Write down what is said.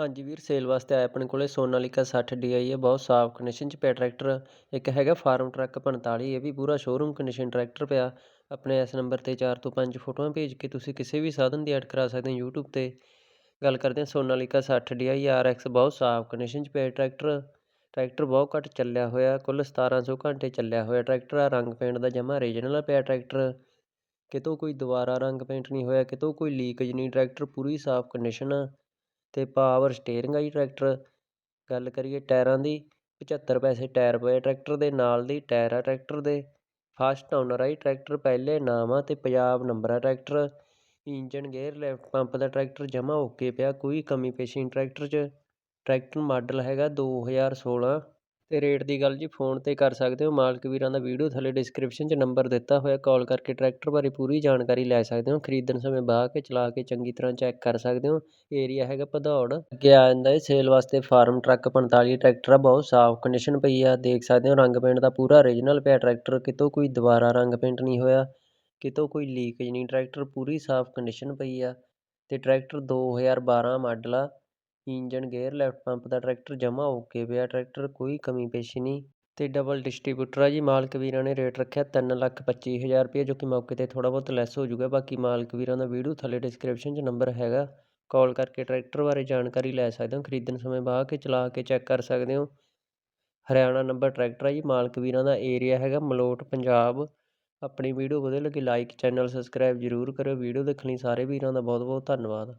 ਹਾਂਜੀ ਵੀਰ ਸੇਲ ਵਾਸਤੇ ਆਇਆ ਆਪਣੇ ਕੋਲੇ ਸੋਨਾਲੀਕਾ 60 DI ਹੈ ਬਹੁਤ ਸਾਫ਼ ਕੰਡੀਸ਼ਨ 'ਚ ਪਿਆ ਟਰੈਕਟਰ ਇੱਕ ਹੈਗਾ ਫਾਰਮ ਟਰੱਕ 45 ਇਹ ਵੀ ਪੂਰਾ ਸ਼ੋਰੂਮ ਕੰਡੀਸ਼ਨ ਟਰੈਕਟਰ ਪਿਆ। ਆਪਣੇ ਇਸ ਨੰਬਰ ਤੇ 4 ਤੋਂ 5 ਫੋਟੋਆਂ ਭੇਜ ਕੇ ਤੁਸੀਂ ਕਿਸੇ ਵੀ ਸਾਧਨ ਦੀ ਐਡ ਕਰਾ ਸਕਦੇ ਹੋ YouTube ਤੇ। ਗੱਲ ਕਰਦੇ ਹਾਂ ਸੋਨਾਲੀਕਾ 60 DI RX ਬਹੁਤ ਸਾਫ਼ ਕੰਡੀਸ਼ਨ 'ਚ ਪਿਆ ਟਰੈਕਟਰ ਟਰੈਕਟਰ ਬਹੁਤ ਘੱਟ ਚੱਲਿਆ ਹੋਇਆ, ਕੁੱਲ 1700 ਘੰਟੇ ਚੱਲਿਆ ਹੋਇਆ ਟਰੈਕਟਰ ਆ ਰੰਗ ਪੇਂਟ ਦਾ ਜਮਾ ਓਰੀਜਨਲ ਪਿਆ ਟਰੈਕਟਰ ਕਿਤੋਂ ਕੋਈ ਦੁਬਾਰਾ ਰੰਗ ਪੇਂਟ ਨਹੀਂ ਹੋਇਆ, ਕਿਤੋਂ ਕੋਈ ਲੀਕੇਜ ਨਹੀਂ ਟਰੈਕਟਰ ਪੂਰੀ ਸਾਫ਼ ਕੰਡੀਸ਼ਨ ਆ। ਅਤੇ ਪਾਵਰ ਸਟੇਅਰਿੰਗ ਆ ਜੀ ਟਰੈਕਟਰ ਗੱਲ ਕਰੀਏ ਟਾਇਰਾਂ ਦੀ 75 ਪੈਸੇ ਟਾਇਰ ਪਏ ਟਰੈਕਟਰ ਦੇ ਨਾਲ ਦੀ, ਟਾਇਰ ਆ ਟਰੈਕਟਰ ਦੇ। ਫਸਟ ਓਨਰ ਆ ਜੀ ਟਰੈਕਟਰ ਪਹਿਲੇ ਨਾਮ ਆ ਅਤੇ ਪੰਜਾਬ ਨੰਬਰ ਆ tractor engine gear left pump ਦਾ ਟਰੈਕਟਰ ਜਮਾ ਓਕੇ ਪਿਆ, ਕੋਈ ਕਮੀ ਪੇਸ਼ੀ ਨਹੀਂ ਟਰੈਕਟਰ 'ਚ। ਟਰੈਕਟਰ ਮਾਡਲ ਹੈਗਾ 2016 ਅਤੇ ਰੇਟ ਦੀ ਗੱਲ ਜੀ ਫੋਨ ਤੇ ਕਰ ਸਕਦੇ ਹੋ। ਮਾਲਕ ਵੀਰਾਂ ਦਾ ਵੀਡੀਓ ਥੱਲੇ ਡਿਸਕ੍ਰਿਪਸ਼ਨ 'ਚ ਨੰਬਰ ਦਿੱਤਾ ਹੋਇਆ। ਕਾਲ ਕਰਕੇ ਟਰੈਕਟਰ ਬਾਰੇ ਪੂਰੀ ਜਾਣਕਾਰੀ ਲੈ ਸਕਦੇ ਹੋ। ਖਰੀਦਣ ਸਮੇਂ ਬਾਹ ਕੇ ਚਲਾ ਕੇ ਚੰਗੀ ਤਰ੍ਹਾਂ ਚੈੱਕ ਕਰ ਸਕਦੇ ਹੋ। ਏਰੀਆ ਹੈਗਾ ਭਦੌੜ। ਅੱਗੇ ਆ ਜਾਂਦਾ ਹੈ ਸੇਲ ਵਾਸਤੇ ਫਾਰਮ ਟਰੱਕ 45 ਟਰੈਕਟਰ ਆ, ਬਹੁਤ ਸਾਫ਼ ਕੰਡੀਸ਼ਨ ਪਈ ਆ। ਦੇਖ ਸਕਦੇ ਹੋ ਰੰਗ ਪੇਂਟ ਦਾ ਪੂਰਾ ਓਰੀਜਨਲ ਪਿਆ। ਟਰੈਕਟਰ ਕਿਤੋਂ ਕੋਈ ਦੁਬਾਰਾ ਰੰਗ ਪੇਂਟ ਨਹੀਂ ਹੋਇਆ। ਕਿਤੋਂ ਕੋਈ ਲੀਕੇਜ ਨਹੀਂ। ਟਰੈਕਟਰ ਪੂਰੀ ਸਾਫ਼ ਕੰਡੀਸ਼ਨ ਪਈ ਆ। ਅਤੇ ਟਰੈਕਟਰ 2012 ਮਾਡਲ ਆ। ਇੰਜਣ, ਗੇਅਰ, ਲੈਫਟ ਪੰਪ ਦਾ ਟਰੈਕਟਰ ਜਮਾ ਓਕੇ ਪਿਆ। ਟਰੈਕਟਰ ਕੋਈ ਕਮੀ ਪੇਸ਼ੀ ਨਹੀਂ ਅਤੇ ਡਬਲ ਡਿਸਟਰੀਬਿਊਟਰ ਆ ਜੀ। ਮਾਲਕ ਵੀਰਾਂ ਨੇ ਰੇਟ ਰੱਖਿਆ ਤਿੰਨ ਲੱਖ ਪੱਚੀ ਹਜ਼ਾਰ ਰੁਪਏ, ਜੋ ਕਿ ਮੌਕੇ ਤੇ ਥੋੜ੍ਹਾ ਬਹੁਤ ਲੈਸ ਹੋ ਜਾਊਗਾ ਬਾਕੀ ਮਾਲਕ ਵੀਰਾਂ ਦਾ ਵੀਡੀਓ ਥੱਲੇ ਡਿਸਕ੍ਰਿਪਸ਼ਨ 'ਚ ਨੰਬਰ ਹੈਗਾ। ਕਾਲ ਕਰਕੇ ਟਰੈਕਟਰ ਬਾਰੇ ਜਾਣਕਾਰੀ ਲੈ ਸਕਦੇ ਹੋ। ਖਰੀਦਣ ਸਮੇਂ ਬਾਹ ਕੇ ਚਲਾ ਕੇ ਚੈੱਕ ਕਰ ਸਕਦੇ ਹੋ। ਹਰਿਆਣਾ ਨੰਬਰ ਟਰੈਕਟਰ ਆ ਜੀ। ਮਾਲਕ ਵੀਰਾਂ ਦਾ ਏਰੀਆ ਹੈਗਾ ਮਲੋਟ, ਪੰਜਾਬ। ਆਪਣੀ ਵੀਡੀਓ ਵਧੀਆ ਲੱਗੀ ਲਾਈਕ ਚੈਨਲ ਸਬਸਕ੍ਰਾਈਬ ਜ਼ਰੂਰ ਕਰਿਓ। ਵੀਡੀਓ ਦੇਖਣ ਲਈ ਸਾਰੇ ਵੀਰਾਂ ਦਾ ਬਹੁਤ ਬਹੁਤ ਧੰਨਵਾਦ।